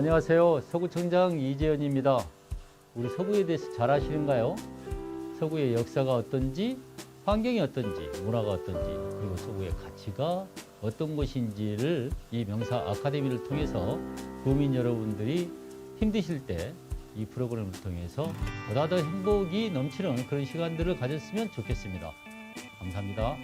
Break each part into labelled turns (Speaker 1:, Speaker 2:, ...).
Speaker 1: 안녕하세요. 서구청장 이재현입니다. 우리 서구에 대해서 잘 아시는가요? 서구의 역사가 어떤지, 환경이 어떤지, 문화가 어떤지, 그리고 서구의 가치가 어떤 것인지를 이 명사 아카데미를 통해서 국민 여러분들이 힘드실 때 이 프로그램을 통해서 보다 더 행복이 넘치는 그런 시간들을 가졌으면 좋겠습니다. 감사합니다.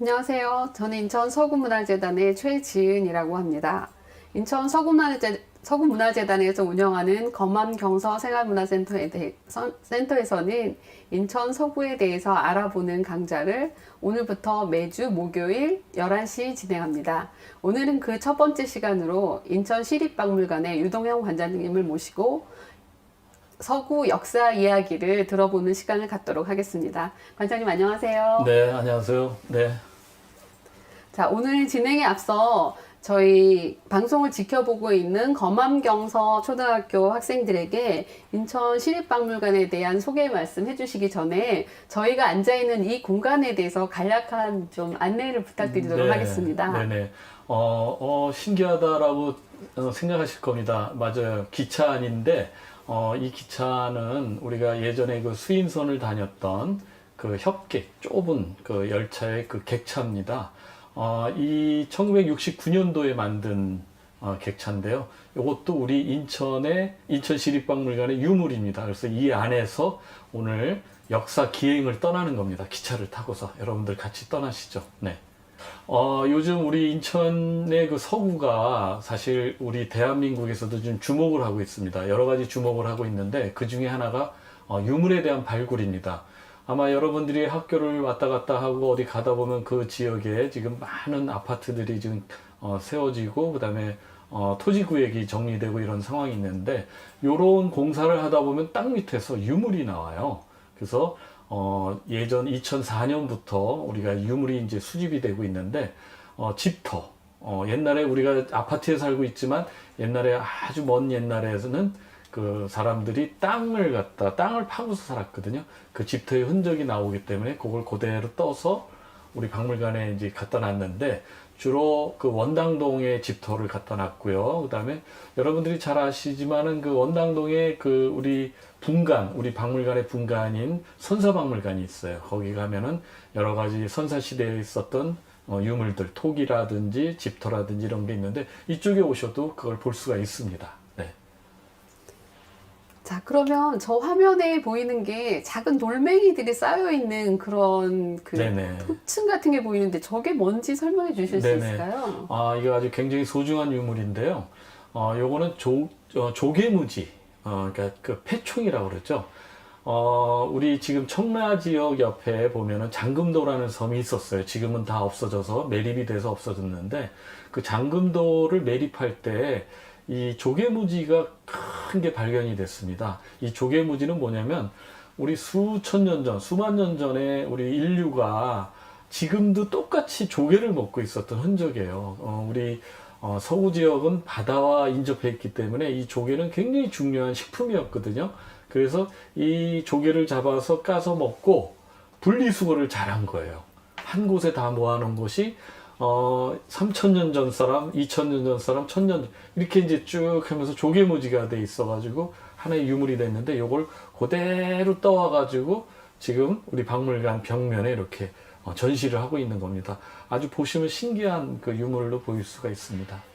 Speaker 2: 안녕하세요. 저는 인천 서구문화재단의 최지은이라고 합니다. 인천 서구문화재, 서구문화재단에서 운영하는 검암경서 생활문화센터에 대해, 선- 센터에서는 인천 서구에 대해서 알아보는 강좌를 오늘부터 매주 목요일 11시 진행합니다. 오늘은 그 첫 번째 시간으로 인천 시립박물관의 유동형 관장님을 모시고 서구 역사 이야기를 들어보는 시간을 갖도록 하겠습니다. 관장님 안녕하세요.
Speaker 3: 네, 안녕하세요. 네.
Speaker 2: 자, 오늘 진행에 앞서 저희 방송을 지켜보고 있는 검암경서 초등학교 학생들에게 인천 시립박물관에 대한 소개 말씀 해 주시기 전에 저희가 앉아 있는 이 공간에 대해서 간략한 좀 안내를 부탁드리도록
Speaker 3: 네,
Speaker 2: 하겠습니다.
Speaker 3: 네네. 어, 어, 신기하다라고 어, 생각하실 겁니다. 맞아요. 기차 안인데, 어, 이 기차는 우리가 예전에 그 수인선을 다녔던 그 협객, 좁은 그 열차의 그 객차입니다. 어, 이 1969년도에 만든 어, 객차인데요. 이것도 우리 인천의 인천시립박물관의 유물입니다. 그래서 이 안에서 오늘 역사 기행을 떠나는 겁니다. 기차를 타고서 여러분들 같이 떠나시죠. 네. 어, 요즘 우리 인천의 그 서구가 사실 우리 대한민국에서도 좀 주목을 하고 있습니다. 여러 가지 주목을 하고 있는데 그 중에 하나가 어, 유물에 대한 발굴입니다. 아마 여러분들이 학교를 왔다 갔다 하고 어디 가다 보면 그 지역에 지금 많은 아파트들이 지금 어, 세워지고 그다음에 어, 토지 구역이 정리되고 이런 상황이 있는데 요런 공사를 하다 보면 땅 밑에서 유물이 나와요. 그래서 어, 예전 2004년부터 우리가 유물이 이제 수집이 되고 있는데 어, 집터 어, 옛날에 우리가 아파트에 살고 있지만 옛날에 아주 먼 옛날에는 그 사람들이 땅을 갖다 땅을 파고서 살았거든요. 그 집터의 흔적이 나오기 때문에 그걸 그대로 떠서 우리 박물관에 이제 갖다 놨는데 주로 그 원당동에 집터를 갖다 놨고요. 그다음에 여러분들이 잘 아시지만은 그 원당동에 그 우리 분관, 우리 박물관의 분관인 선사박물관이 있어요. 거기 가면은 여러 가지 선사 시대에 있었던 어, 유물들, 토기라든지 집터라든지 이런 게 있는데 이쪽에 오셔도 그걸 볼 수가 있습니다. 네.
Speaker 2: 자, 그러면 저 화면에 보이는 게 작은 돌멩이들이 쌓여 있는 그런 그
Speaker 3: 네네.
Speaker 2: 토층 같은 게 보이는데 저게 뭔지 설명해 주실 수
Speaker 3: 네네.
Speaker 2: 있을까요?
Speaker 3: 아, 이거 아주 굉장히 소중한 유물인데요. 어, 요거는 조, 어, 조개무지, 어, 그러니까 그 폐총이라고 그러죠. 어, 우리 지금 청라 지역 옆에 보면은 장금도라는 섬이 있었어요. 지금은 다 없어져서 매립이 돼서 없어졌는데 그 장금도를 매립할 때 이 조개무지가 큰 게 발견이 됐습니다. 이 조개무지는 뭐냐면 우리 수천 년 전, 수만 년 전에 우리 인류가 지금도 똑같이 조개를 먹고 있었던 흔적이에요. 어, 우리 어, 서구 지역은 바다와 인접해 있기 때문에 이 조개는 굉장히 중요한 식품이었거든요. 그래서 이 조개를 잡아서 까서 먹고 분리수거를 잘한 거예요. 한 곳에 다 모아놓은 것이 어, 3천년 전 사람, 2천년 전 사람, 1000년 전 이렇게 이제 쭉 하면서 조개무지가 돼 있어가지고 하나의 유물이 됐는데 요걸 그대로 떠와가지고 지금 우리 박물관 벽면에 이렇게 어, 전시를 하고 있는 겁니다. 아주 보시면 신기한 그 유물로 보일 수가 있습니다.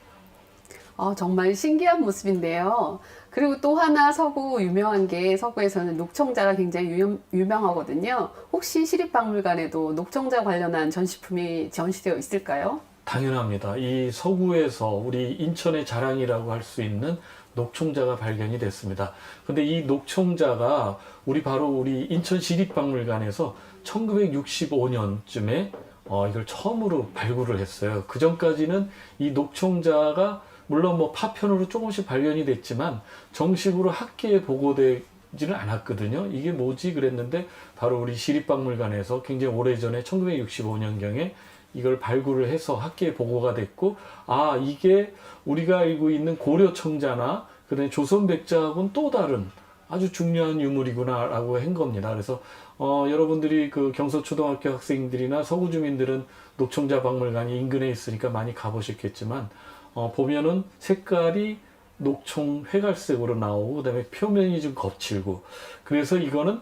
Speaker 2: 어, 정말 신기한 모습인데요. 그리고 또 하나 서구 유명한 게 서구에서는 녹청자가 굉장히 유, 유명하거든요. 혹시 시립박물관에도 녹청자 관련한 전시품이 전시되어 있을까요?
Speaker 3: 당연합니다. 이 서구에서 우리 인천의 자랑이라고 할 수 있는 녹청자가 발견이 됐습니다. 근데 이 녹청자가 우리 바로 우리 인천 시립박물관에서 1965년쯤에 어, 이걸 처음으로 발굴을 했어요. 그 전까지는 이 녹청자가 물론 뭐 파편으로 조금씩 발견이 됐지만 정식으로 학계에 보고된 보이지는 않았거든요. 이게 뭐지 그랬는데 바로 우리 시립박물관에서 굉장히 오래전에 1965년경에 이걸 발굴을 해서 학계에 보고가 됐고 아 이게 우리가 알고 있는 고려 청자나 그다음에 조선 백자하고는 또 다른 아주 중요한 유물이구나라고 한 겁니다. 그래서 어, 여러분들이 그 경서초등학교 학생들이나 서구 주민들은 녹청자 박물관이 인근에 있으니까 많이 가보셨겠지만 어, 보면은 색깔이 녹청 회갈색으로 나오고 그다음에 표면이 좀 거칠고 그래서 이거는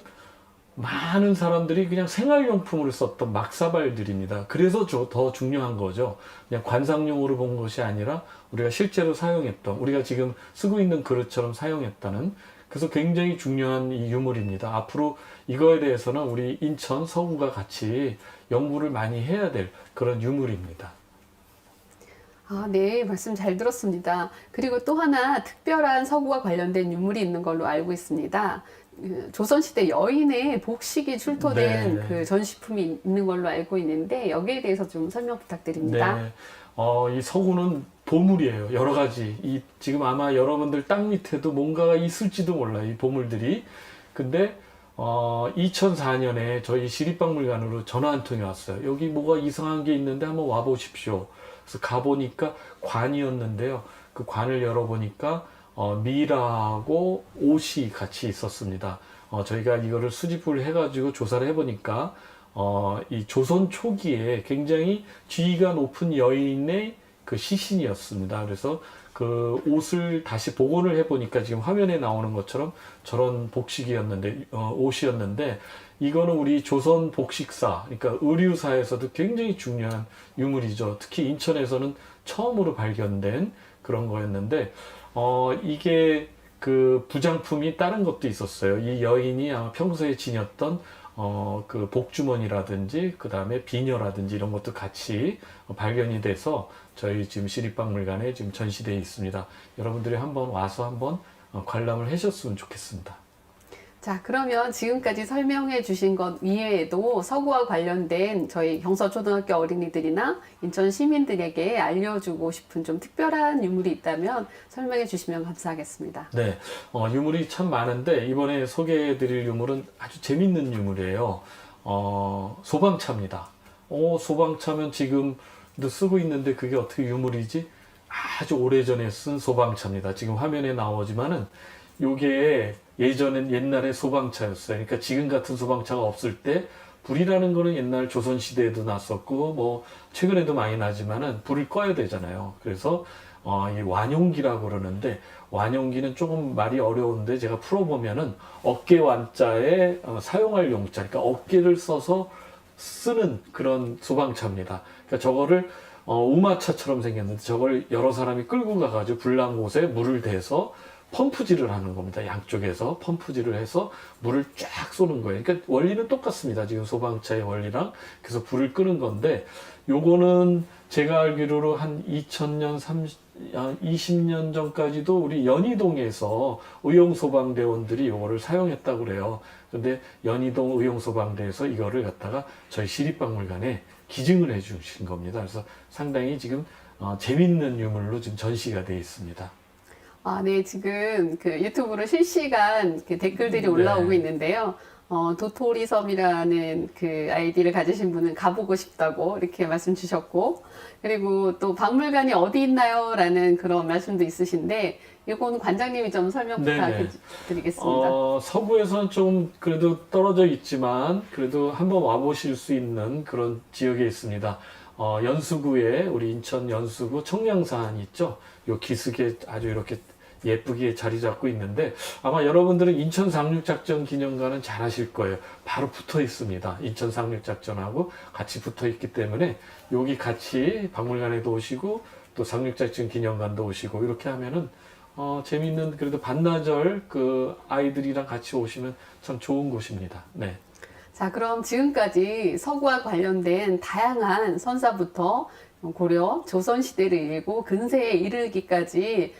Speaker 3: 많은 사람들이 그냥 생활용품으로 썼던 막사발들입니다. 그래서 저- 더 중요한 거죠. 그냥 관상용으로 본 것이 아니라 우리가 실제로 사용했던, 우리가 지금 쓰고 있는 그릇처럼 사용했다는 그래서 굉장히 중요한 이 유물입니다. 앞으로 이거에 대해서는 우리 인천 서구가 같이 연구를 많이 해야 될 그런 유물입니다.
Speaker 2: 아, 네, 말씀 잘 들었습니다. 그리고 또 하나 특별한 서구와 관련된 유물이 있는 걸로 알고 있습니다. 그 조선시대 여인의 복식이 출토된
Speaker 3: 네.
Speaker 2: 그 전시품이 있는 걸로 알고 있는데 여기에 대해서 좀 설명 부탁드립니다.
Speaker 3: 네. 어, 이 서구는 보물이에요. 여러 가지. 이 지금 아마 여러분들 땅 밑에도 뭔가가 있을지도 몰라요. 이 보물들이. 근데 어, 2004년에 저희 시립박물관으로 전화 한 통이 왔어요. 여기 뭐가 이상한 게 있는데 한번 와 보십시오. 그래서 가보니까 관이었는데요. 그 관을 열어보니까 어, 미라하고 옷이 같이 있었습니다. 어, 저희가 이거를 수집을 해가지고 조사를 해보니까 어, 이 조선 초기에 굉장히 지위가 높은 여인의 그 시신이었습니다. 그래서 그 옷을 다시 복원을 해보니까 지금 화면에 나오는 것처럼 저런 복식이었는데, 어, 옷이었는데, 이거는 우리 조선 복식사, 그러니까 의류사에서도 굉장히 중요한 유물이죠. 특히 인천에서는 처음으로 발견된 그런 거였는데, 어, 이게 그 부장품이 다른 것도 있었어요. 이 여인이 아마 평소에 지녔던 어, 그 복주머니라든지, 그 다음에 비녀라든지 이런 것도 같이 발견이 돼서 저희 지금 시립박물관에 지금 전시되어 있습니다. 여러분들이 한번 와서 한번 어, 관람을 하셨으면 좋겠습니다.
Speaker 2: 자, 그러면 지금까지 설명해 주신 것 이외에도 서구와 관련된 저희 경서초등학교 어린이들이나 인천 시민들에게 알려주고 싶은 좀 특별한 유물이 있다면 설명해 주시면 감사하겠습니다.
Speaker 3: 네, 어, 유물이 참 많은데 이번에 소개해 드릴 유물은 아주 재밌는 유물이에요. 어, 소방차입니다. 어, 소방차면 지금도 쓰고 있는데 그게 어떻게 유물이지? 아주 오래전에 쓴 소방차입니다. 지금 화면에 나오지만은 요게 예전엔 옛날에 소방차였어요. 그러니까 지금 같은 소방차가 없을 때 불이라는 거는 옛날 조선 시대에도 났었고 뭐 최근에도 많이 나지만은 불을 꺼야 되잖아요. 그래서 어, 이 완용기라고 그러는데 완용기는 조금 말이 어려운데 제가 풀어보면은 어깨 완자에 어, 사용할 용자, 그러니까 어깨를 써서 쓰는 그런 소방차입니다. 그러니까 저거를 어, 우마차처럼 생겼는데 저걸 여러 사람이 끌고 가가지고 불난 곳에 물을 대서 펌프질을 하는 겁니다. 양쪽에서 펌프질을 해서 물을 쫙 쏘는 거예요. 그러니까 원리는 똑같습니다. 지금 소방차의 원리랑 그래서 불을 끄는 건데 요거는 제가 알기로는 한 2000년, 30, 아, 20년 전까지도 우리 연희동에서 의용소방대원들이 요거를 사용했다고 그래요. 근데 연희동 의용소방대에서 이거를 갖다가 저희 시립박물관에 기증을 해 주신 겁니다. 그래서 상당히 지금 어, 재밌는 유물로 지금 전시가 되어 있습니다.
Speaker 2: 아, 네, 지금 그 유튜브로 실시간 그 댓글들이
Speaker 3: 네.
Speaker 2: 올라오고 있는데요. 어, 도토리섬이라는 그 아이디를 가지신 분은 가보고 싶다고 이렇게 말씀 주셨고, 그리고 또 박물관이 어디 있나요? 라는 그런 말씀도 있으신데, 이건 관장님이 좀 설명
Speaker 3: 네네.
Speaker 2: 부탁드리겠습니다.
Speaker 3: 어, 서구에서는 좀 그래도 떨어져 있지만 그래도 한번 와보실 수 있는 그런 지역에 있습니다. 어, 연수구에 우리 인천 연수구 청량산 있죠. 요 기슭에 아주 이렇게 예쁘게 자리 잡고 있는데 아마 여러분들은 인천 상륙작전 기념관은 잘 아실 거예요. 바로 붙어 있습니다. 인천 상륙작전하고 같이 붙어 있기 때문에 여기 같이 박물관에도 오시고 또 상륙작전 기념관도 오시고 이렇게 하면은 어, 재밌는 그래도 반나절 그 아이들이랑 같이 오시면 참 좋은 곳입니다. 네.
Speaker 2: 자, 그럼 지금까지 서구와 관련된 다양한 선사부터 고려, 조선시대를 일고 근세에 이르기까지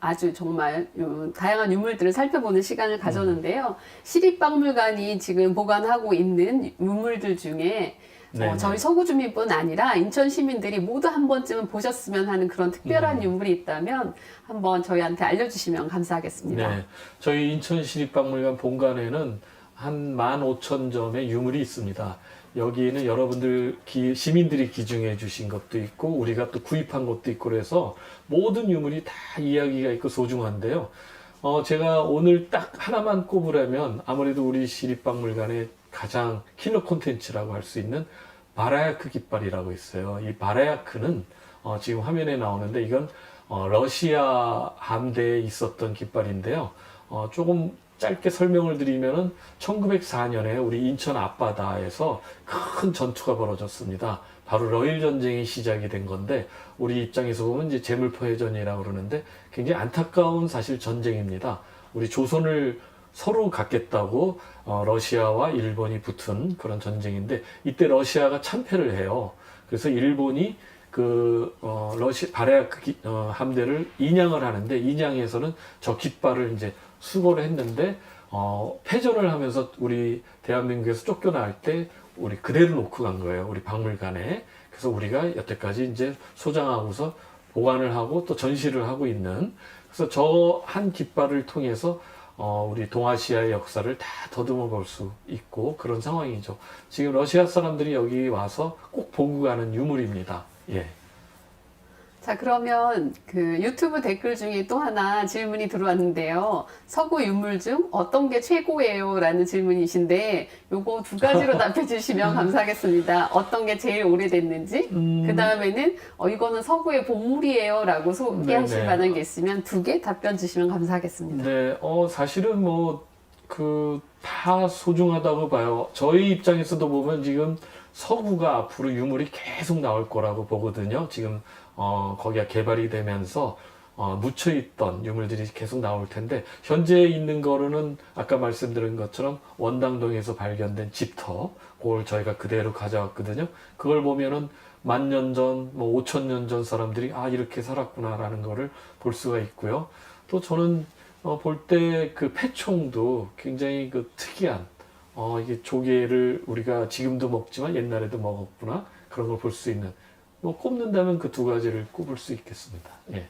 Speaker 2: 아주 정말 요- 다양한 유물들을 살펴보는 시간을 가졌는데요. 시립박물관이 지금 보관하고 있는 유물들 중에
Speaker 3: 네,
Speaker 2: 어, 저희
Speaker 3: 네.
Speaker 2: 서구 주민뿐 아니라 인천 시민들이 모두 한 번쯤은 보셨으면 하는 그런 특별한
Speaker 3: 음.
Speaker 2: 유물이 있다면 한번 저희한테 알려주시면 감사하겠습니다.
Speaker 3: 네. 저희 인천시립박물관 본관에는 한 15,000점의 유물이 있습니다. 여기에는 여러분들 기- 시민들이 기증해 주신 것도 있고 우리가 또 구입한 것도 있고 그래서 모든 유물이 다 이야기가 있고 소중한데요. 어, 제가 오늘 딱 하나만 꼽으라면 아무래도 우리 시립박물관의 가장 킬러 콘텐츠라고 할 수 있는 바라야크 깃발이라고 있어요. 이 바라야크는 어, 지금 화면에 나오는데 이건 어, 러시아 함대에 있었던 깃발인데요. 어, 조금 짧게 설명을 드리면은 1904년에 우리 인천 앞바다에서 큰 전투가 벌어졌습니다. 바로 러일 전쟁이 시작이 된 건데 우리 입장에서 보면 이제 제물포 해전이라고 그러는데 굉장히 안타까운 사실 전쟁입니다. 우리 조선을 서로 갖겠다고 어, 러시아와 일본이 붙은 그런 전쟁인데 이때 러시아가 참패를 해요. 그래서 일본이 그 어, 러시 바레아크 기- 어, 함대를 인양을 하는데 인양에서는 저 깃발을 이제 수거를 했는데 어, 패전을 하면서 우리 대한민국에서 쫓겨날 때 우리 그대로 놓고 간 거예요. 우리 박물관에. 그래서 우리가 여태까지 이제 소장하고서 보관을 하고 또 전시를 하고 있는 그래서 저 한 깃발을 통해서 어, 우리 동아시아의 역사를 다 더듬어 볼 수 있고 그런 상황이죠. 지금 러시아 사람들이 여기 와서 꼭 보고 가는 유물입니다. 예.
Speaker 2: 자, 그러면 그 유튜브 댓글 중에 또 하나 질문이 들어왔는데요. 서구 유물 중 어떤 게 최고예요? 라는 질문이신데, 요거 두 가지로 답해 주시면 감사하겠습니다. 어떤 게 제일 오래됐는지,
Speaker 3: 음.
Speaker 2: 그 다음에는 어, 이거는 서구의 보물이에요. 라고 소개하실
Speaker 3: 네네.
Speaker 2: 만한 게 있으면 두 개 답변 주시면 감사하겠습니다.
Speaker 3: 네, 어, 사실은 뭐, 그, 다 소중하다고 봐요. 저희 입장에서도 보면 지금 서구가 앞으로 유물이 계속 나올 거라고 보거든요. 지금, 어, 거기가 개발이 되면서, 어, 묻혀있던 유물들이 계속 나올 텐데, 현재 있는 거로는 아까 말씀드린 것처럼 원당동에서 발견된 집터, 그걸 저희가 그대로 가져왔거든요. 그걸 보면은 만 년 전, 뭐 오천 년 전 사람들이 아, 이렇게 살았구나라는 거를 볼 수가 있고요. 또 저는 어, 볼 때 그 패총도 굉장히 그 특이한 어, 이게 조개를 우리가 지금도 먹지만 옛날에도 먹었구나 그런 걸 볼 수 있는 뭐 꼽는다면 그 두 가지를 꼽을 수 있겠습니다. 예.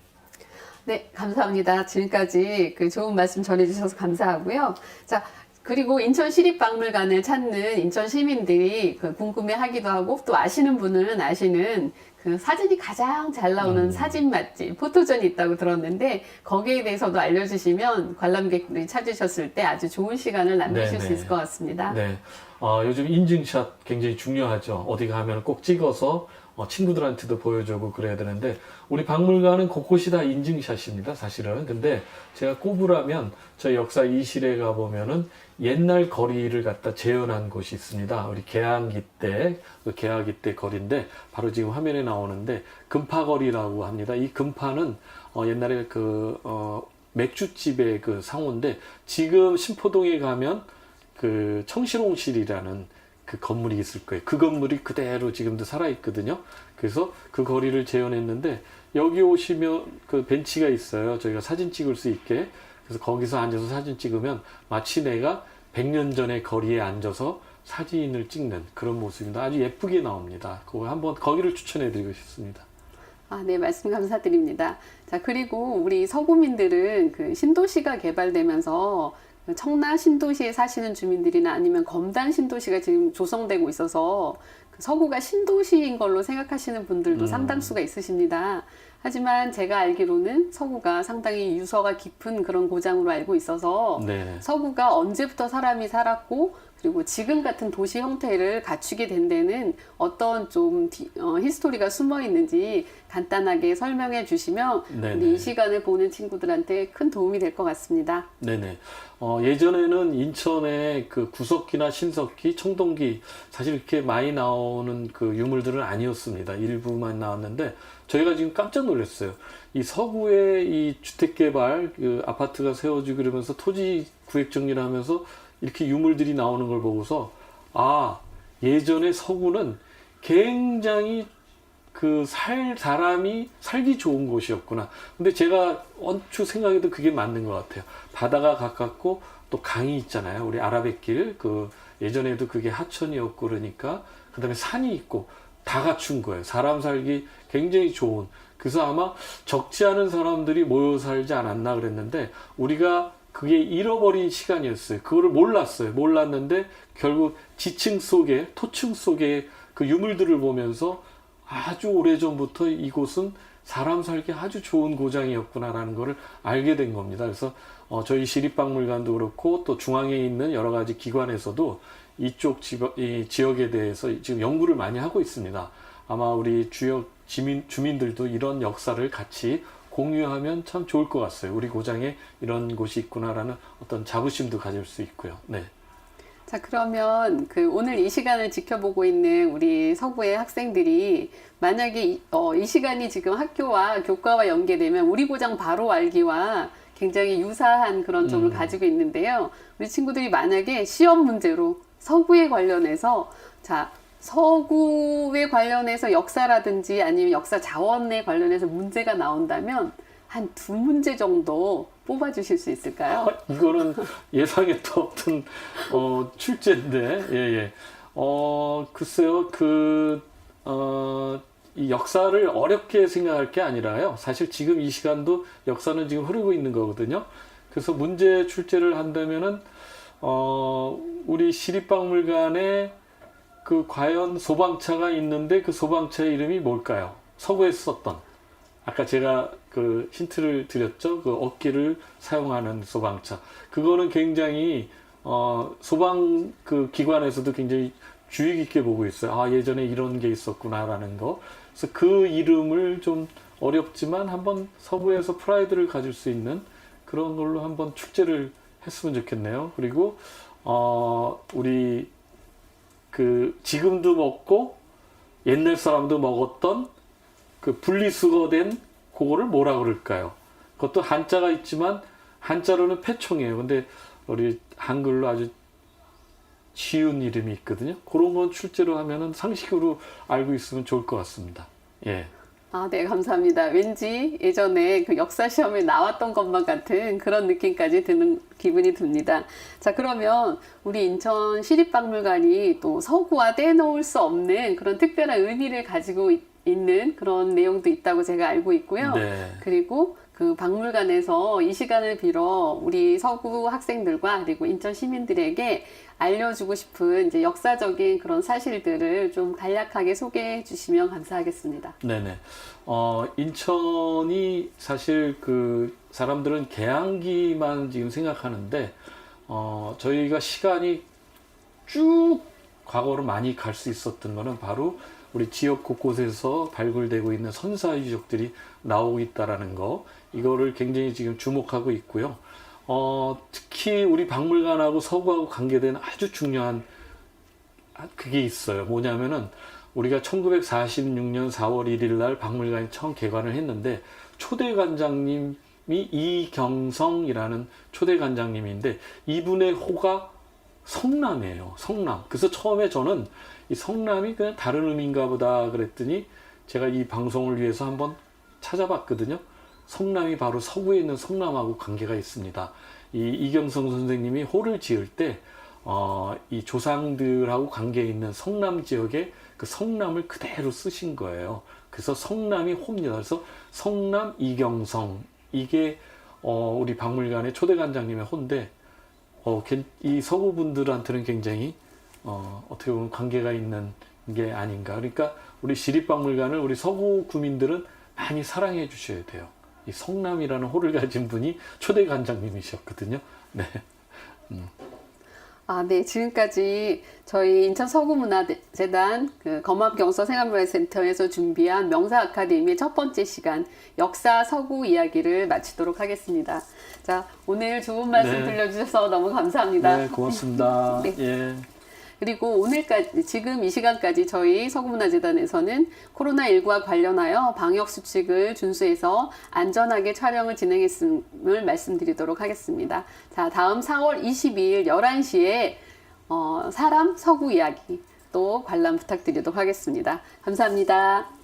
Speaker 2: 네, 감사합니다. 지금까지 그 좋은 말씀 전해주셔서 감사하고요. 자, 그리고 인천 시립박물관을 찾는 인천 시민들이 그 궁금해하기도 하고 또 아시는 분은 아시는 그 사진이 가장 잘 나오는
Speaker 3: 음.
Speaker 2: 사진 맛집 포토전이 있다고 들었는데 거기에 대해서도 알려주시면 관람객들이 찾으셨을 때 아주 좋은 시간을 남기실 수
Speaker 3: 네네.
Speaker 2: 있을 것 같습니다.
Speaker 3: 네. 어, 요즘 인증샷 굉장히 중요하죠. 어디 가면 꼭 찍어서 어, 친구들한테도 보여주고 그래야 되는데 우리 박물관은 곳곳이 다 인증샷입니다. 사실은. 근데 제가 꼽으라면 저희 역사 이실에 가보면은 옛날 거리를 갖다 재현한 곳이 있습니다. 우리 개항기 때, 그 개항기 때 거리인데 바로 지금 화면에 나오는데 금파거리라고 합니다. 이 금파는 어, 옛날에 그 어, 맥주집의 그 상호인데 지금 신포동에 가면 그 청실홍실이라는 그 건물이 있을 거예요. 그 건물이 그대로 지금도 살아 있거든요. 그래서 그 거리를 재현했는데 여기 오시면 그 벤치가 있어요. 저희가 사진 찍을 수 있게. 그래서 거기서 앉아서 사진 찍으면 마치 내가 100년 전의 거리에 앉아서 사진을 찍는 그런 모습입니다. 아주 예쁘게 나옵니다. 그거 한번 거기를 추천해 드리고 싶습니다.
Speaker 2: 아, 네, 말씀 감사드립니다. 자, 그리고 우리 서구민들은 그 신도시가 개발되면서 그 청라 신도시에 사시는 주민들이나 아니면 검단 신도시가 지금 조성되고 있어서 그 서구가 신도시인 걸로 생각하시는 분들도
Speaker 3: 음.
Speaker 2: 상당수가 있으십니다. 하지만 제가 알기로는 서구가 상당히 유서가 깊은 그런 고장으로 알고 있어서
Speaker 3: 네.
Speaker 2: 서구가 언제부터 사람이 살았고 그리고 지금 같은 도시 형태를 갖추게 된 데는 어떤 좀 디- 어, 히스토리가 숨어 있는지 간단하게 설명해 주시면
Speaker 3: 네네.
Speaker 2: 우리 이 시간을 보는 친구들한테 큰 도움이 될 것 같습니다.
Speaker 3: 네네. 어, 예전에는 인천에 그 구석기나 신석기, 청동기 사실 이렇게 많이 나오는 그 유물들은 아니었습니다. 일부만 나왔는데 저희가 지금 깜짝 놀랐어요. 이 서구의 이 주택 개발, 그 아파트가 세워지고 그러면서 토지 구획 정리를 하면서 이렇게 유물들이 나오는 걸 보고서 아, 예전에 서구는 굉장히 그 살 사람이 살기 좋은 곳이었구나. 근데 제가 언뜻 생각해도 그게 맞는 것 같아요. 바다가 가깝고 또 강이 있잖아요. 우리 아라뱃길 그 예전에도 그게 하천이었고 그러니까 그다음에 산이 있고 다 갖춘 거예요. 사람 살기 굉장히 좋은. 그래서 아마 적지 않은 사람들이 모여 살지 않았나 그랬는데 우리가 그게 잃어버린 시간이었어요. 그거를 몰랐어요. 몰랐는데 결국 지층 속에 토층 속에 그 유물들을 보면서 아주 오래전부터 이곳은 사람 살기 아주 좋은 고장이었구나라는 것을 알게 된 겁니다. 그래서 어, 저희 시립박물관도 그렇고 또 중앙에 있는 여러 가지 기관에서도 이쪽 지역, 이 지역에 대해서 지금 연구를 많이 하고 있습니다. 아마 우리 주역 주민, 주민들도 이런 역사를 같이 공유하면 참 좋을 것 같아요. 우리 고장에 이런 곳이 있구나라는 어떤 자부심도 가질 수 있고요. 네.
Speaker 2: 자, 그러면 그 오늘 이 시간을 지켜보고 있는 우리 서구의 학생들이 만약에 이, 어, 이 시간이 지금 학교와 교과와 연계되면 우리 고장 바로 알기와 굉장히 유사한 그런 점을
Speaker 3: 음.
Speaker 2: 가지고 있는데요. 우리 친구들이 만약에 시험 문제로 서구에 관련해서 자, 서구에 관련해서 역사라든지 아니면 역사 자원에 관련해서 문제가 나온다면 한 두 문제 정도 뽑아 주실 수 있을까요?
Speaker 3: 아, 이거는 예상했던 어떤 어, 출제인데 예 예. 어 글쎄요 그 어, 이 역사를 어렵게 생각할 게 아니라요. 사실 지금 이 시간도 역사는 지금 흐르고 있는 거거든요. 그래서 문제 출제를 한다면은 어 우리 시립박물관에 그 과연 소방차가 있는데 그 소방차의 이름이 뭘까요? 서구에 썼던 아까 제가 그 힌트를 드렸죠. 그 어깨를 사용하는 소방차. 그거는 굉장히 어 소방 그 기관에서도 굉장히 주의 깊게 보고 있어요. 아 예전에 이런 게 있었구나라는 거. 그래서 그 이름을 좀 어렵지만 한번 서부에서 프라이드를 가질 수 있는 그런 걸로 한번 축제를 했으면 좋겠네요. 그리고 어 우리 그 지금도 먹고 옛날 사람도 먹었던 그 분리수거된 그거를 뭐라 그럴까요? 그것도 한자가 있지만 한자로는 패총이에요. 근데 우리 한글로 아주 쉬운 이름이 있거든요. 그런 건 출제로 하면은 상식으로 알고 있으면 좋을 것 같습니다. 예.
Speaker 2: 아, 네, 감사합니다. 왠지 예전에 그 역사 시험에 나왔던 것만 같은 그런 느낌까지 드는 기분이 듭니다. 자, 그러면 우리 인천 시립박물관이 또 서구와 떼놓을 수 없는 그런 특별한 의미를 가지고 있- 있는 그런 내용도 있다고 제가 알고 있고요.
Speaker 3: 네.
Speaker 2: 그리고 그 박물관에서 이 시간을 빌어 우리 서구 학생들과 그리고 인천 시민들에게 알려주고 싶은 이제 역사적인 그런 사실들을 좀 간략하게 소개해 주시면 감사하겠습니다.
Speaker 3: 네네. 어, 인천이 사실 그 사람들은 개항기만 지금 생각하는데, 어, 저희가 시간이 쭉 과거로 많이 갈 수 있었던 거는 바로 우리 지역 곳곳에서 발굴되고 있는 선사 유적들이 나오고 있다라는 거, 이거를 굉장히 지금 주목하고 있고요. 어, 특히 우리 박물관하고 서구하고 관계된 아주 중요한 아, 그게 있어요. 뭐냐면은 우리가 1946년 4월 1일 날 박물관이 처음 개관을 했는데 초대 관장님이 이경성이라는 초대 관장님인데 이분의 호가 성남이에요. 성남. 그래서 처음에 저는 이 성남이 그냥 다른 의미인가 보다 그랬더니 제가 이 방송을 위해서 한번 찾아봤거든요. 성남이 바로 서구에 있는 성남하고 관계가 있습니다. 이 이경성 선생님이 호를 지을 때, 어, 이 조상들하고 관계 있는 성남 지역에 그 성남을 그대로 쓰신 거예요. 그래서 성남이 호입니다. 그래서 성남 이경성. 이게, 어, 우리 박물관의 초대관장님의 호인데, 어, 괜- 이 서구 분들한테는 굉장히, 어, 어떻게 보면 관계가 있는 게 아닌가. 그러니까 우리 시립박물관을 우리 서구 구민들은 많이 사랑해 주셔야 돼요. 이 성남이라는 호를 가진 분이 초대 관장님이셨거든요. 네.
Speaker 2: 아, 네. 지금까지 저희 인천 서구문화재단 그 검암경서 생활문화센터에서 준비한 명사 아카데미의 첫 번째 시간 역사 서구 이야기를 마치도록 하겠습니다. 자, 오늘 좋은 말씀
Speaker 3: 네.
Speaker 2: 들려주셔서 너무 감사합니다.
Speaker 3: 네, 고맙습니다.
Speaker 2: 네.
Speaker 3: 예.
Speaker 2: 그리고 오늘까지 지금 이 시간까지 저희 서구문화재단에서는 코로나19와 관련하여 방역 수칙을 준수해서 안전하게 촬영을 진행했음을 말씀드리도록 하겠습니다. 자, 다음 4월 22일 11시에 어, 사람 서구 이야기 또 관람 부탁드리도록 하겠습니다. 감사합니다.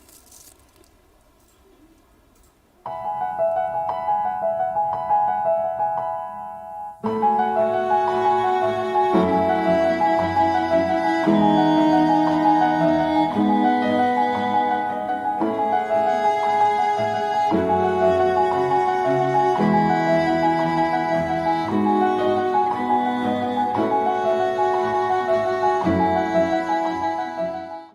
Speaker 2: 嗯。